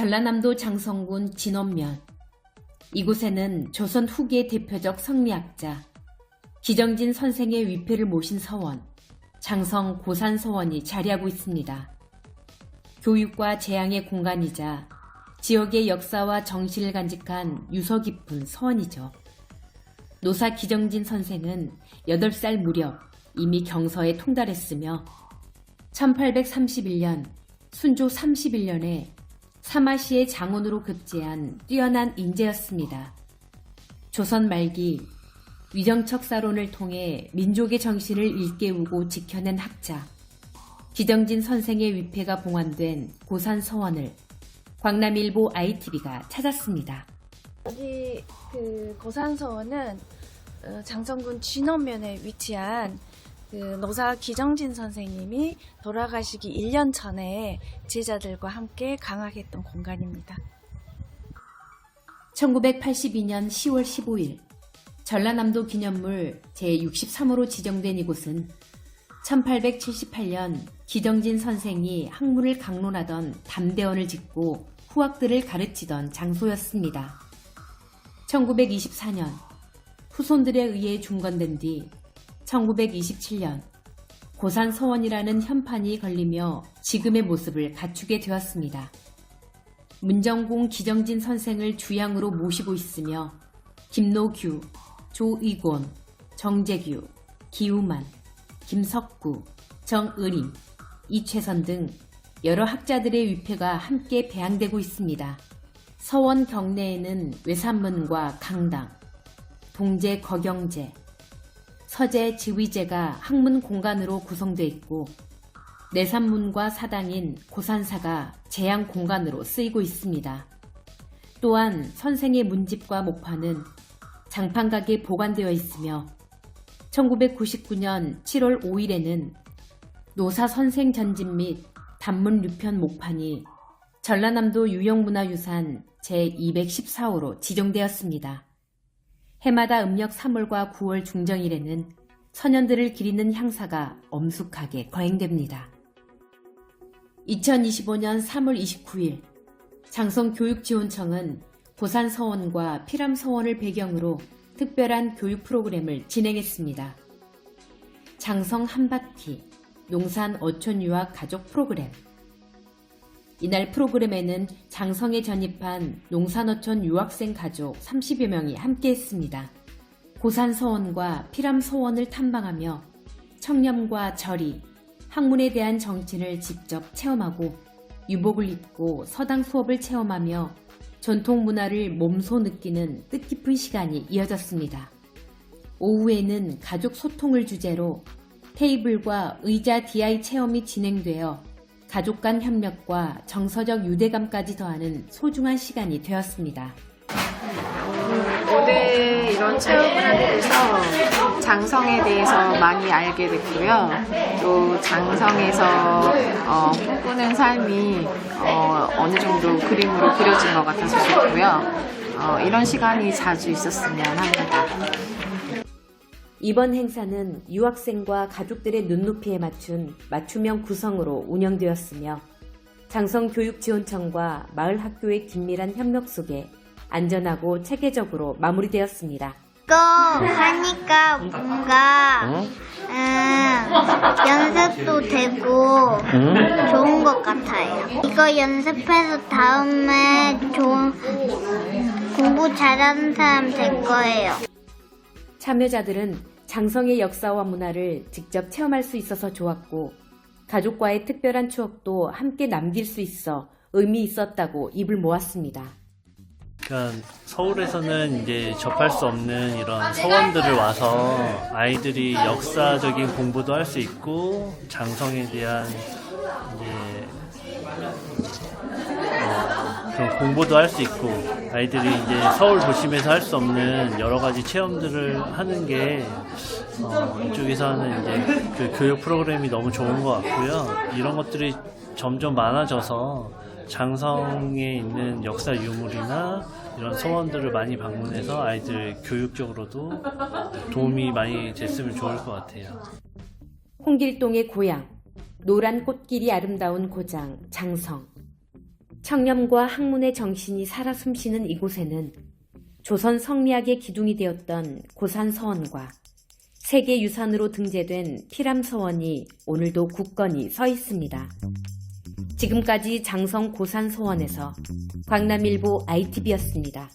전라남도 장성군 진원면. 이곳에는 조선 후기의 대표적 성리학자 기정진 선생의 위패를 모신 서원, 장성 고산 서원이 자리하고 있습니다. 교육과 재앙의 공간이자 지역의 역사와 정신을 간직한 유서 깊은 서원이죠. 노사 기정진 선생은 8살 무렵 이미 경서에 통달했으며 1831년 순조 31년에 사마시의 장원으로 급제한 뛰어난 인재였습니다. 조선 말기 위정척 사론을 통해 민족의 정신을 일깨우고 지켜낸 학자 기정진 선생의 위패가 봉안된 고산 서원을 광남일보 ITV가 찾았습니다. 여기 그 고산 서원은 어, 장성군 진원면에 위치한 그 노사 기정진 선생님이 돌아가시기 1년 전에 제자들과 함께 강학했던 공간입니다. 1982년 10월 15일 전라남도 기념물 제63호로 지정된 이곳은 1878년 기정진 선생이 학문을 강론하던 담대원을 짓고 후학들을 가르치던 장소였습니다. 1924년 후손들에 의해 중건된 뒤 1927년 고산 서원이라는 현판이 걸리며 지금의 모습을 갖추게 되었습니다. 문정공 기정진 선생을 주양으로 모시고 있으며 김노규, 조의곤, 정재규, 기우만, 김석구, 정의림, 이채선 등 여러 학자들의 위패가 함께 배양되고 있습니다. 서원 경내에는 외산문과 강당, 동제 거경제, 서재 지휘제가 학문 공간으로 구성되어 있고 내산문과 사당인 고산사가 재양 공간으로 쓰이고 있습니다. 또한 선생의 문집과 목판은 장판각에 보관되어 있으며 1999년 7월 5일에는 노사 선생 전집 및 단문 유편 목판이 전라남도 유형문화유산 제214호로 지정되었습니다. 해마다 음력 3월과 9월 중정일에는 선현들을 기리는 향사가 엄숙하게 거행됩니다. 2025년 3월 29일 장성교육지원청은 고산서원과 피람서원을 배경으로 특별한 교육 프로그램을 진행했습니다. 장성 한바퀴 농산 어촌 유학 가족 프로그램 이날 프로그램에는 장성에 전입한 농산어촌 유학생 가족 30여 명이 함께했습니다. 고산 서원과 피람 서원을 탐방하며 청렴과 절이, 학문에 대한 정신을 직접 체험하고 유복을 입고 서당 수업을 체험하며 전통 문화를 몸소 느끼는 뜻깊은 시간이 이어졌습니다. 오후에는 가족 소통을 주제로 테이블과 의자 DI 체험이 진행되어 가족 간 협력과 정서적 유대감까지 더하는 소중한 시간이 되었습니다. 오늘 이런 체험을 하게 돼서 장성에 대해서 많이 알게 됐고요. 또 장성에서 어, 꿈꾸는 삶이 어, 어느 정도 그림으로 그려진 것 같아서 좋고요. 어, 이런 시간이 자주 있었으면 합니다. 이번 행사는 유학생과 가족들의 눈높이에 맞춘 맞춤형 구성으로 운영되었으며 장성교육지원청과 마을학교의 긴밀한 협력 속에 안전하고 체계적으로 마무리되었습니다. 이거 하니까 뭔가 음, 연습도 되고 좋은 것 같아요. 이거 연습해서 다음에 좋은 공부 잘하는 사람 될 거예요. 참여자들은 장성의 역사와 문화를 직접 체험할 수 있어서 좋았고 가족과의 특별한 추억도 함께 남길 수 있어 의미 있었다고 입을 모았습니다. 그러니까 서울에서는 이제 접할 수 없는 이런 서원들을 와서 아이들이 역사적인 공부도 할 수 있고 장성에 대한 이제 어, 그런 공부도 할 수 있고 아이들이 이제 서울 도심에서 할 수 없는 여러 가지 체험들을 하는 게 어, 이쪽에서는 이제 그 교육 프로그램이 너무 좋은 것 같고요. 이런 것들이 점점 많아져서 장성에 있는 역사 유물이나 이런 소원들을 많이 방문해서 아이들 교육적으로도 도움이 많이 됐으면 좋을 것 같아요. 홍길동의 고향, 노란 꽃길이 아름다운 고장, 장성. 청렴과 학문의 정신이 살아 숨쉬는 이곳에는 조선 성리학의 기둥이 되었던 고산 서원과 세계 유산으로 등재된 피람 서원이 오늘도 굳건히 서 있습니다. 지금까지 장성 고산 서원에서 광남일보 ITV였습니다.